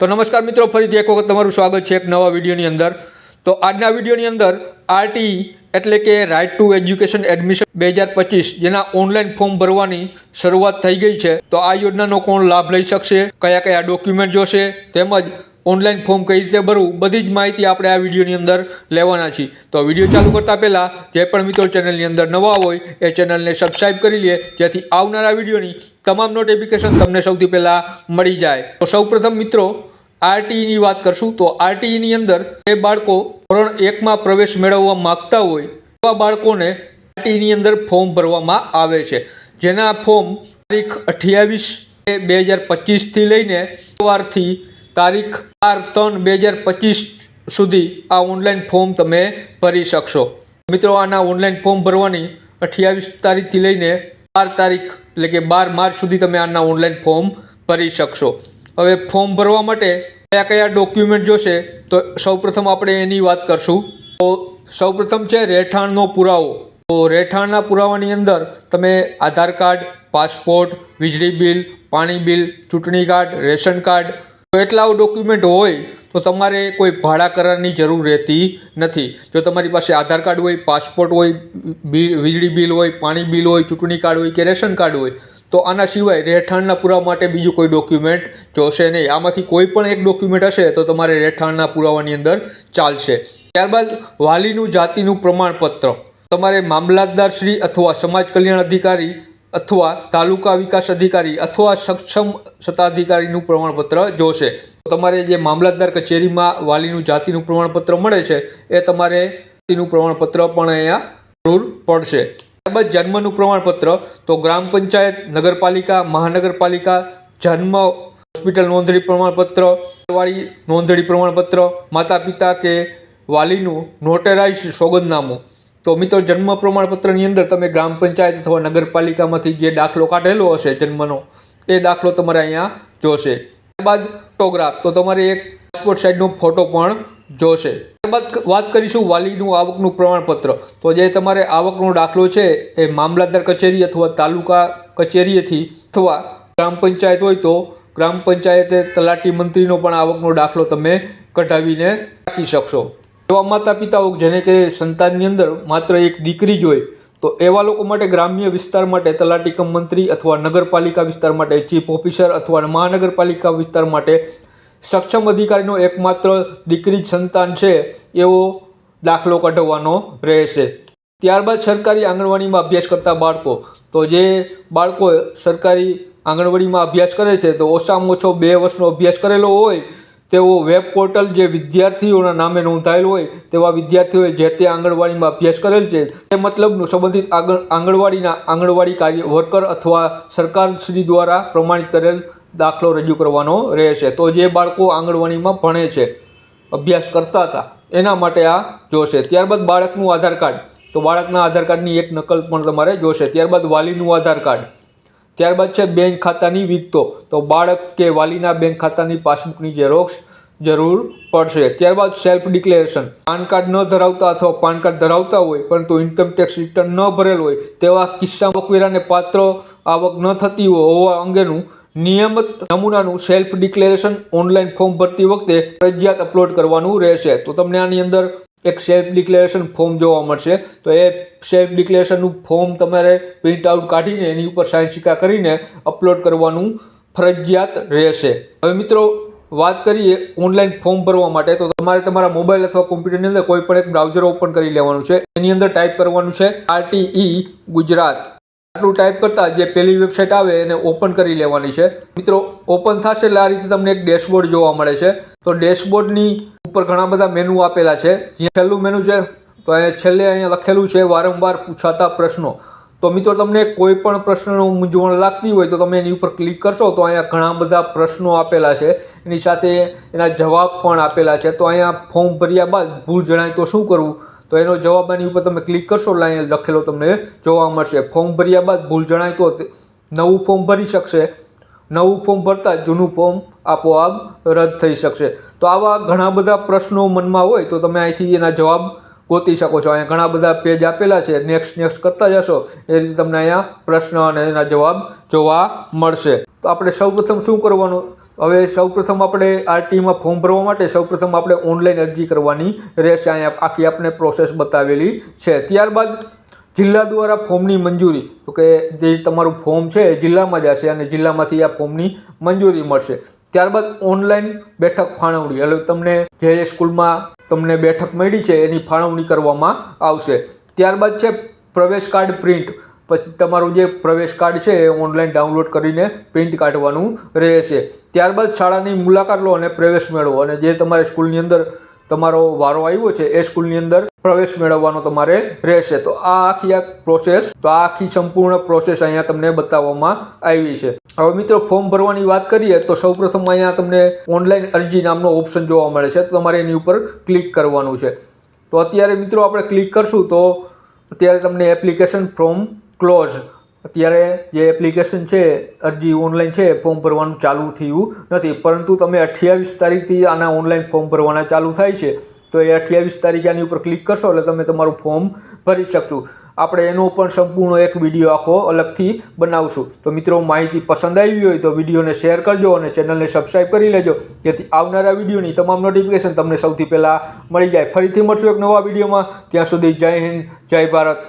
તો નમસ્કાર મિત્રો, ફરીથી એક વખત તમારું સ્વાગત છે એક નવા વિડીયોની અંદર. તો આજના વિડીયોની અંદર આરટી એટલે કે રાઇટ ટુ એજ્યુકેશન એડમિશન બે હજાર પચીસ, જેના ઓનલાઈન ફોર્મ ભરવાની શરૂઆત થઈ ગઈ છે. તો આ યોજનાનો કોણ લાભ લઈ શકશે? કયા કયા ડોક્યુમેન્ટ જોશે? તેમજ ઓનલાઈન ફોર્મ કઈ રીતે ભરવું, બધી જ માહિતી આપણે આ વિડીયોની અંદર લેવાના છીએ. તો વીડિયો ચાલુ કરતાં પહેલાં, જે પણ મિત્રો ચેનલની અંદર નવા હોય, એ ચેનલને સબસ્ક્રાઈબ કરી લે, જેથી આવનારા વિડીયોની તમામ નોટિફિકેશન તમને સૌથી પહેલાં મળી જાય. તો સૌપ્રથમ મિત્રો, આરટીઈની વાત કરશું. તો આરટીઈની અંદર જે બાળકો ધોરણ એકમાં પ્રવેશ મેળવવા માગતા હોય, એવા બાળકોને આરટીઈની અંદર ફોર્મ ભરવામાં આવે છે. જેના ફોર્મ તારીખ અઠ્યાવીસ બે હજાર પચીસથી લઈને સવારથી તારીખ બાર ત્રણ બે હજાર પચીસ સુધી આ ઓનલાઈન ફોર્મ તમે ભરી શકશો. મિત્રો, આના ઓનલાઈન ફોર્મ ભરવાની અઠ્યાવીસ તારીખથી લઈને બાર તારીખ, એટલે કે બાર માર્ચ સુધી તમે આના ઓનલાઈન ફોર્મ ભરી શકશો. હવે ફોર્મ ભરવા માટે કયા કયા ડોક્યુમેન્ટ જોશે, તો સૌપ્રથમ આપણે એની વાત કરશું. તો સૌપ્રથમ છે રહેઠાણનો પુરાવો. તો રહેઠાણના પુરાવાની અંદર તમે આધાર કાર્ડ, પાસપોર્ટ, વીજળી બિલ, પાણી બિલ, ચૂંટણી કાર્ડ, રેશન કાર્ડ તો એટલા ડોક્યુમેન્ટ હોય, તો તમારે કોઈ ભાડા કરારની જરૂર રહેતી નથી. જો તમારી પાસે આધાર કાર્ડ હોય, પાસપોર્ટ હોય વીજળી બિલ હોય, પાણી બિલ હોય, ચૂંટણી કાર્ડ હોય કે રેશન કાર્ડ હોય, તો આના સિવાય રહેઠાણના પુરાવા માટે બીજું કોઈ ડોક્યુમેન્ટ જોશે નહીં. આમાંથી કોઈ પણ એક ડોક્યુમેન્ટ હશે, તો તમારે રહેઠાણના પુરાવાની અંદર ચાલશે. ત્યારબાદ વાલીનું જાતિનું પ્રમાણપત્ર. તમારે મામલતદારશ્રી અથવા સમાજ કલ્યાણ અધિકારી અથવા તાલુકા વિકાસ અધિકારી અથવા સક્ષમ સત્તાધિકારીનું પ્રમાણપત્ર જોશે. તમારે જે મામલતદાર કચેરીમાં વાલીનું જાતિનું પ્રમાણપત્ર મળે છે, એ તમારે જાતિનું પ્રમાણપત્ર પણ અહીંયા જરૂર પડશે. ત્યારબાદ જન્મનું પ્રમાણપત્ર, તો ગ્રામ પંચાયત, નગરપાલિકા, મહાનગરપાલિકા, જન્મ, હોસ્પિટલ નોંધણી પ્રમાણપત્ર વાળી નોંધણી પ્રમાણપત્ર માતા પિતા કે વાલીનું નોટરાઇઝ સોગંદનામું. તો મિત્રો, જન્મ પ્રમાણપત્રની અંદર તમે ગ્રામ પંચાયત અથવા નગરપાલિકામાંથી જે દાખલો કાઢેલો હશે જન્મનો, એ દાખલો તમારે અહીંયા જોશે. ત્યારબાદ ફોટોગ્રાફ, તો તમારે એક પાસપોર્ટ સાઇઝનો ફોટો પણ જોશે. ત્યારબાદ વાત કરીશું વાલીનું આવકનું પ્રમાણપત્ર. તો જે તમારે આવકનો દાખલો છે, એ મામલતદાર કચેરી અથવા તાલુકા કચેરીએથી અથવા ગ્રામ પંચાયત હોય તો ગ્રામ પંચાયતે તલાટી મંત્રીનો પણ આવકનો દાખલો તમે કઢાવીને રાખી શકશો. એવા માતા પિતાઓ જેને કે સંતાનની અંદર માત્ર એક દીકરી જ હોય, તો એવા લોકો માટે ગ્રામ્ય વિસ્તાર માટે તલાટી કમ મંત્રી અથવા નગરપાલિકા વિસ્તાર માટે ચીફ ઓફિસર અથવા મહાનગરપાલિકા વિસ્તાર માટે સક્ષમ અધિકારીનો એકમાત્ર દીકરી સંતાન છે, એવો દાખલો કઢવવાનો રહેશે. ત્યારબાદ સરકારી આંગણવાડીમાં અભ્યાસ કરતા બાળકો, તો જે બાળકો સરકારી આંગણવાડીમાં અભ્યાસ કરે છે, તો ઓછામાં ઓછો બે વર્ષનો અભ્યાસ કરેલો હોય તેઓ વેબ પોર્ટલ જે વિદ્યાર્થીઓના નામે નોંધાયેલ હોય, તેવા વિદ્યાર્થીઓએ જે તે આંગણવાડીમાં અભ્યાસ કરેલ છે, તે મતલબનું સંબંધિત આંગણવાડીના આંગણવાડી કાર્ય, વર્કર અથવા સરકારશ્રી દ્વારા પ્રમાણિત કરેલ દાખલો રજૂ કરવાનો રહેશે. તો જે બાળકો આંગણવાડીમાં ભણે છે, અભ્યાસ કરતા હતા, એના માટે આ જોશે. ત્યારબાદ બાળકનું આધાર કાર્ડ. તો બાળકના આધાર કાર્ડની એક નકલ પણ તમારે જોશે. ત્યારબાદ વાલીનું આધાર કાર્ડ. ત્યારબાદ છે બેંક ખાતાની વિગતો. તો બાળક કે વાલીના બેંક ખાતાની પાસબુકની ઝેરોક્ષ જરૂર પડશે. ત્યારબાદ સેલ્ફ ડિક્લેરેશન પાન કાર્ડ ન ધરાવતા અથવા પાન કાર્ડ ધરાવતા હોય, પરંતુ ઇન્કમ ટેક્સ રિટર્ન ન ભરેલ હોય, તેવા કિસ્સામાં વકવેરાને પાત્ર આવક ન થતી હોવા અંગેનું નિયમિત નમૂનાનું સેલ્ફ ડિક્લેરેશન ઓનલાઈન ફોર્મ ભરતી વખતે ફરજિયાત અપલોડ કરવાનું રહેશે. તો તમને આની અંદર એક સેલ્ફ ડિક્લેરેશન ફોર્મ જોવા મળશે. તો એ સેલ્ફ ડિક્લેરેશનનું ફોર્મ તમારે પ્રિન્ટ આઉટ કાઢીને એની ઉપર સાઇન સિક્કા કરીને અપલોડ કરવાનું ફરજિયાત રહેશે. હવે મિત્રો, વાત કરીએ ઓનલાઈન ફોર્મ ભરવા માટે. તો તમારે તમારા મોબાઈલ અથવા કોમ્પ્યુટરની અંદર કોઈ પણ એક બ્રાઉઝર ઓપન કરી લેવાનું છે. એની અંદર ટાઈપ કરવાનું છે આરટીઈ ગુજરાત. આટલું ટાઈપ કરતાં જે પહેલી વેબસાઇટ આવે એને ઓપન કરી લેવાની છે. મિત્રો ઓપન થશે એટલે આ રીતે તમને એક ડેશબોર્ડ જોવા મળે છે. તો ડેશબોર્ડની ઉપર ઘણા બધા મેનુ આપેલા છે. જ્યાં છેલ્લું મેનુ છે, તો અહીંયા છેલ્લે અહીંયા લખેલું છે, વારંવાર પૂછાતા પ્રશ્નો. તો મિત્રો, તમને કોઈ પણ પ્રશ્નનો મૂંઝવણ લાગતી હોય તો તમે એની ઉપર ક્લિક કરશો તો અહીંયા ઘણા બધા પ્રશ્નો આપેલા છે. એની સાથે એના જવાબ પણ આપેલા છે. તો અહીંયા ફોર્મ ભર્યા બાદ ભૂલ જણાય તો શું કરવું? તો એનો જવાબ આની ઉપર તમે ક્લિક કરશો એટલે અહીંયા લખેલો તમને જોવા મળશે. ફોર્મ ભર્યા બાદ ભૂલ જણાય તો નવું ફોર્મ ભરી શકશે. નવું ફોર્મ ભરતા જૂનું ફોર્મ આપોઆપ રદ થઈ શકશે. તો આવા ઘણા બધા પ્રશ્નો મનમાં હોય તો તમે અહીંથી એના જવાબ ગોતી શકો છો. અહીંયા ઘણા બધા પેજ આપેલા છે. નેક્સ્ટ નેક્સ્ટ કરતા જશો. એ રીતે તમને અહીંયા પ્રશ્ન અને એના જવાબ જોવા મળશે. તો આપણે સૌપ્રથમ શું કરવાનું? હવે સૌપ્રથમ આપણે આરટીમાં ફોર્મ ભરવા માટે સૌપ્રથમ આપણે ઓનલાઈન અરજી કરવાની રહેશે. અહીંયા આખી આપણે પ્રોસેસ બતાવેલી છે. ત્યારબાદ જિલ્લા દ્વારા ફોર્મની મંજૂરી. તો કે જે તમારું ફોર્મ છે એ જિલ્લામાં જ હશે અને જિલ્લામાંથી આ ફોર્મની મંજૂરી મળશે. ત્યારબાદ ઓનલાઈન બેઠક ફાળવણી. એટલે તમને જે સ્કૂલમાં તમને બેઠક મળી છે એની ફાળવણી કરવામાં આવશે. ત્યારબાદ છે પ્રવેશ કાર્ડ પ્રિન્ટ. પછી તમારું જે પ્રવેશ કાર્ડ છે એ ઓનલાઈન ડાઉનલોડ કરીને પ્રિન્ટ કાઢવાનું રહેશે. ત્યારબાદ શાળાની મુલાકાત લો અને પ્રવેશ મેળવો. અને જે તમારે સ્કૂલની અંદર તમારો વારો આવ્યો છે એ સ્કૂલની અંદર પ્રવેશ મેળવવાનો તમારે રહેશે. તો આ આખી આ પ્રોસેસ તો આ આખી સંપૂર્ણ પ્રોસેસ અહીંયા તમને બતાવવામાં આવી છે. હવે મિત્રો ફોર્મ ભરવાની વાત કરીએ તો સૌપ્રથમ અહીંયા તમને ઓનલાઈન અરજી નામનો ઓપ્શન જોવા મળે છે. તો તમારે એની ઉપર ક્લિક કરવાનું છે. તો અત્યારે મિત્રો આપણે ક્લિક કરશું તો અત્યારે તમને એપ્લિકેશન ફોર્મ ક્લોઝ અત્યારે જે એપ્લિકેશન છે, અરજી ઓનલાઈન છે ફોર્મ ભરવાનું ચાલુ થયું નથી. પરંતુ તમે અઠ્યાવીસ તારીખથી આના ઓનલાઈન ફોર્મ ભરવાના ચાલુ થાય છે. તો એ અઠ્યાવીસ તારીખે આની ઉપર ક્લિક કરશો એટલે તમે તમારું ફોર્મ ભરી શકશો. આપણે એનો પણ સંપૂર્ણ એક વીડિયો આખો અલગથી બનાવશું. તો મિત્રો, માહિતી પસંદ આવી હોય તો વિડીયોને શેર કરજો અને ચેનલને સબસ્ક્રાઈબ કરી લેજો. જેથી આવનારા વિડીયોની તમામ નોટિફિકેશન તમને સૌથી પહેલાં મળી જાય. ફરીથી મળશું એક નવા વિડીયોમાં. ત્યાં સુધી જય હિન્દ, જય ભારત.